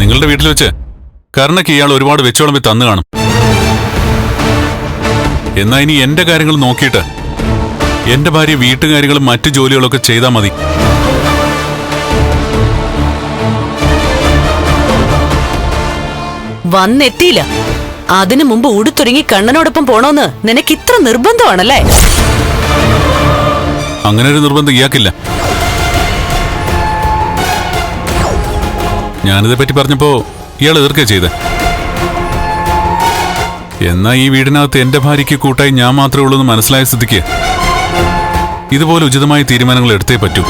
നിങ്ങളുടെ വീട്ടിൽ വെച്ച് കർണയ്ക്ക് ഇയാൾ ഒരുപാട് വെച്ചോളമ്പി തന്നു കാണും. എന്നാ ഇനി എന്റെ കാര്യങ്ങൾ നോക്കിയിട്ട് എന്റെ ഭാര്യ വീട്ടുകാര്യങ്ങളും മറ്റു ജോലികളൊക്കെ ചെയ്താൽ മതി. വന്നെത്തിയില്ല. അതിനു മുമ്പ് ഉടുത്തൊരുങ്ങി കണ്ണനോടൊപ്പം പോണോന്ന് നിനക്ക് ഇത്ര നിർബന്ധമാണല്ലേ? അങ്ങനെ ഒരു നിർബന്ധം ഇയാക്കില്ല ഞാനിതെ പറ്റി പറഞ്ഞപ്പോ ഇയാൾ എതിർക്കുക ചെയ്ത്. എന്നാ ഈ വീടിനകത്ത് എന്റെ ഭാര്യയ്ക്ക് കൂട്ടായി ഞാൻ മാത്രമേ ഉള്ളൂ എന്ന് മനസ്സിലായ സ്ഥിതിക്ക് ഇതുപോലെ ഉചിതമായ തീരുമാനങ്ങൾ എടുത്തേ പറ്റൂ.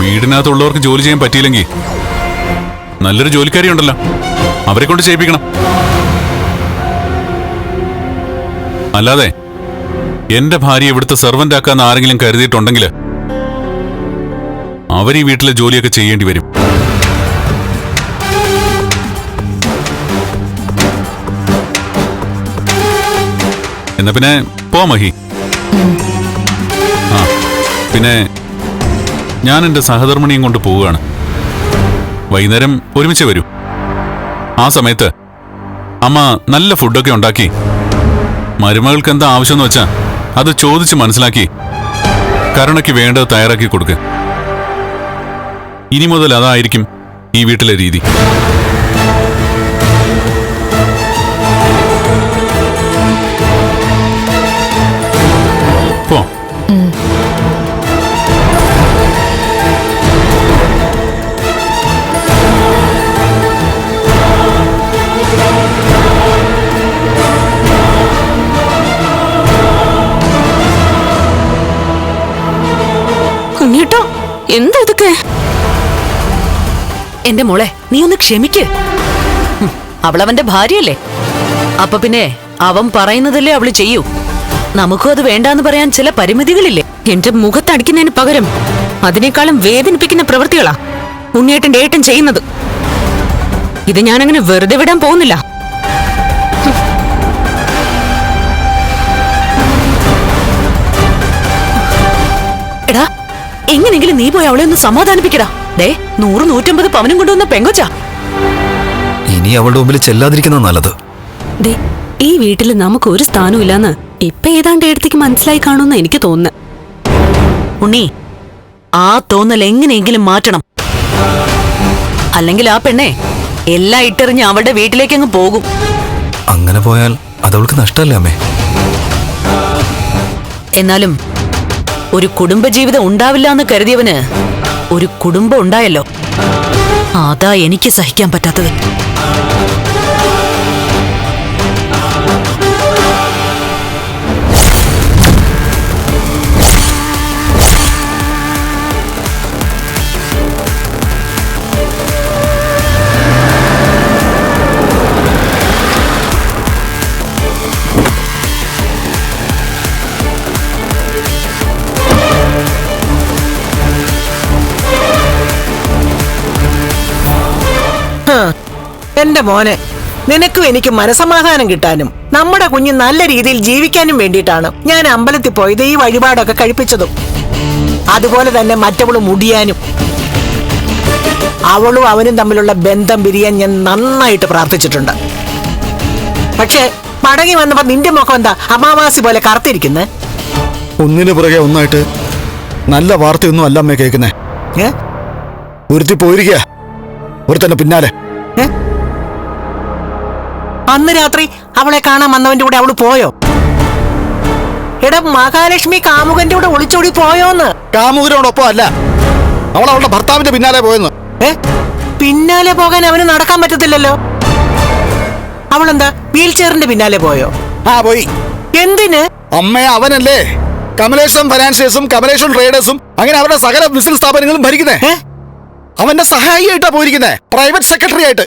വീടിനകത്തുള്ളവർക്ക് ജോലി ചെയ്യാൻ പറ്റിയില്ലെങ്കിൽ നല്ലൊരു ജോലിക്കാരി ഉണ്ടല്ലോ അവരെ കൊണ്ട് ചെയ്യിപ്പിക്കണം. അല്ലാതെ എന്റെ ഭാര്യ ഇവിടുത്തെ സെർവന്റ് ആക്കാന്ന് ആരെങ്കിലും കരുതിയിട്ടുണ്ടെങ്കിൽ അവർ ഈ വീട്ടിലെ ജോലിയൊക്കെ ചെയ്യേണ്ടി വരും. എന്നാ പിന്നെ പോ മഹി. ആ പിന്നെ ഞാൻ എന്റെ സഹധർമ്മിണിയും കൊണ്ട് പോവുകയാണ്. വൈകുന്നേരം ഒരുമിച്ച് വരൂ. ആ സമയത്ത് അമ്മ നല്ല ഫുഡൊക്കെ ഉണ്ടാക്കി. മരുമകൾക്ക് എന്താ ആവശ്യം എന്ന് വെച്ചാ അത് ചോദിച്ച് മനസ്സിലാക്കി കരുണയ്ക്ക് വേണ്ടത് തയ്യാറാക്കി കൊടുക്ക്. ഇനി മുതൽ അതായിരിക്കും ഈ വീട്ടിലെ രീതി. എന്താ ഇതൊക്കെ? എന്റെ മോളെ നീ ഒന്ന് ക്ഷമിക്ക്. അവളവന്റെ ഭാര്യയല്ലേ? അപ്പൊ പിന്നെ അവൻ പറയുന്നതല്ലേ അവൾ ചെയ്യൂ? നമുക്കും അത് വേണ്ടാന്ന് പറയാൻ ചില പരിമിതികളില്ലേ? എന്റെ മുഖത്തടിക്കുന്നതിന് പകരം അതിനേക്കാളും വേദനിപ്പിക്കുന്ന പ്രവൃത്തികളാ ഉണ്ണിയേട്ടന്റെ ഏട്ടൻ ചെയ്യുന്നത്. ഇത് ഞാനങ്ങനെ വെറുതെ വിടാൻ പോകുന്നില്ല. എങ്ങനെങ്കിലും നീ പോയി അവളെ ഒന്ന് സമാധാനിപ്പിക്കടാ. ദേ നൂറ് നൂറ്റമ്പത് പവനും കൊണ്ടുവന്ന പെങ്കൊച്ചാ. ഇനി അവളുടെ മുമ്പിൽ ചെല്ലാതിരിക്കുന്ന നല്ലത്. ദേ ഈ വീട്ടിൽ നമുക്ക് ഒരു സ്ഥാനവും ഇല്ലാന്ന് ഇപ്പൊ ഏതാണ്ട് എടുത്തേക്ക് മനസ്സിലായി കാണുമെന്ന് എനിക്ക് തോന്നുന്നു. ഉണ്ണി ആ തോന്നൽ എങ്ങനെയെങ്കിലും മാറ്റണം. അല്ലെങ്കിൽ ആ പെണ്ണെ എല്ലാം ഇട്ടെറിഞ്ഞ് അവളുടെ വീട്ടിലേക്ക് അങ്ങ് പോകും. അങ്ങനെ പോയാൽ അതവൾക്ക് നഷ്ടമല്ലേ അമ്മേ? എന്നാലും ഒരു കുടുംബജീവിതം ഉണ്ടാവില്ല എന്ന് കരുതിയവന് ഒരു കുടുംബം ഉണ്ടായല്ലോ. അതാ എനിക്ക് സഹിക്കാൻ പറ്റാത്തത്. എന്റെ മോനെ നിനക്കും എനിക്ക് മനസമാധാനം കിട്ടാനും നമ്മുടെ കുഞ്ഞ് നല്ല രീതിയിൽ ജീവിക്കാനും വേണ്ടിയിട്ടാണ് ഞാൻ അമ്പലത്തിൽ പോയത് ഈ വഴിപാടൊക്കെ കഴിപ്പിച്ചതും. അതുപോലെ തന്നെ മറ്റവൾ മുടിയാനും. അവളും അവനും തമ്മിലുള്ള ബന്ധം പിരിയാൻ ഞാൻ നന്നായിട്ട് പ്രാർത്ഥിച്ചിട്ടുണ്ട്. പക്ഷേ മടങ്ങി വന്നപ്പോ നിന്റെ മുഖം എന്താ അമാവാസി പോലെ കറുത്തിരിക്കുന്നേ? ഒന്നിനു പുറകെ ഒന്നായിട്ട് നല്ല വാർത്തയൊന്നും അല്ല അമ്മേ കേൾക്കുന്നേ. ഏ? ഒരുത്തി പോയിരിക്കുക ഒരുത്തന്നെ പിന്നാലെ. ഏ? അന്ന് രാത്രി അവളെ കാണാൻ വന്നവന്റെ കൂടെ അവൾ പോയോ? എടാ മഹാലക്ഷ്മി കാമുകന്റെ കൂടെ ഒളിച്ചോടി പോയോന്ന്. കാമുകനോടൊപ്പം അല്ല. അവൾ അവളുടെ ഭർത്താവിന്റെ പിന്നാലെ പോയെന്ന്. ഏ? പിന്നാലെ പോകാൻ അവന് നടക്കാൻ പറ്റത്തില്ലല്ലോ. അവളെന്താ വീൽ ചെയറിന്റെ പിന്നാലെ പോയോ? ആ പോയി. എന്തിന്? അമ്മയെ അവനല്ലേ. കമലേശ്വരം ഫൈനാൻസിയേഴ്സും കമലേശ്വരം ട്രേഡേഴ്സും അങ്ങനെ അവരുടെ സകല ബിസിനസ് സ്ഥാപനങ്ങളും ഭരിക്കുന്നേ. അവന്റെ സഹായിയായിട്ടാ പോയിരിക്കുന്നേ. പ്രൈവറ്റ് സെക്രട്ടറി ആയിട്ട്